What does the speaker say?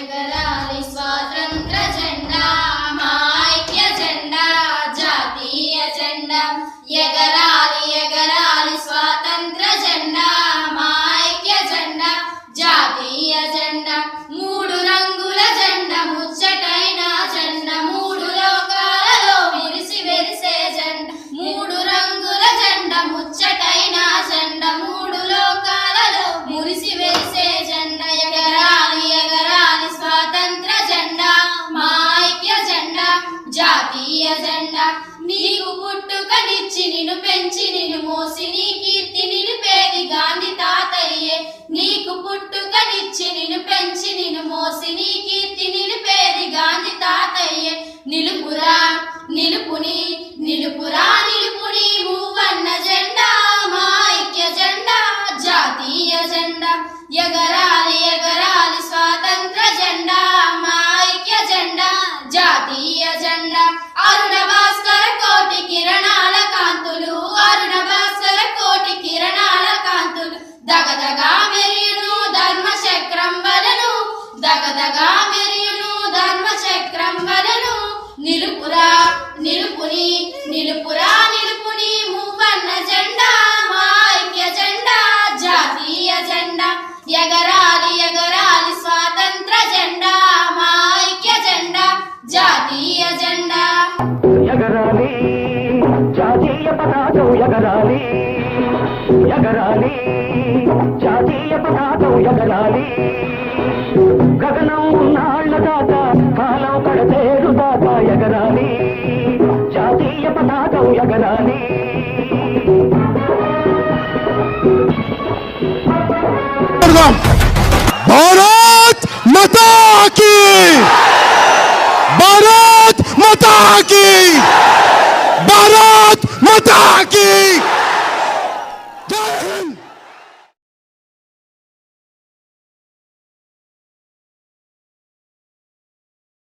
ఎగరాలి స్వాతంత్ర జెండా మా ఐక్య జెండా జాతీయ జెండా ఎగరాలి ఎగరాలి స్వాతంత్ర జెండా మా ఐక్య జెండా జాతీయ జెండా జాతీయ జెండా. నీకు పుట్టుకనిచ్చి నిన్ను పెంచి నిన్ను మోసి నీ కీర్తి నిలిపేది గాంధీ తాతయ్యే. నీకు పుట్టుకనిచ్చి నిన్ను పెంచి నిన్ను మోసి నీ కీర్తి నిలిపేది గాంధీ తాతయ్యే. నిలుపురా నిలుపుని నిలుపురా నిలుపుని మూవన్న జెండా మా ఐక్య జెండా జాతీయ జెండా. ఎగరా ఎగరాలి స్వాతంత్ర జెండా మా ఐక్య జెండా జాతీయ జెండా అరుణ భాస్కర కోటి కిరణాల కాంతులు. అరుణ భాస్కర కోటి కిరణాల కాంతులు. దగదగా మెరియును ధర్మ చక్రం వలను. దగదగా మెరియును ధర్మ చక్రం వలను. నిలుపురా నిలుపుని నిలుపురా నిలుపుని మూవన్న జెండా. మా ఐక్య జెండా జాతీయ జెండా. ఎగరా ఎగరాలి ఎగరాలి జాతీయ పతాకం ఎగరాలి గగనం ఉన్నాళ్ళ దాకా కాలం కడతేరు దాకా ఎగరాలి జాతీయ పతాకం ఎగరాలి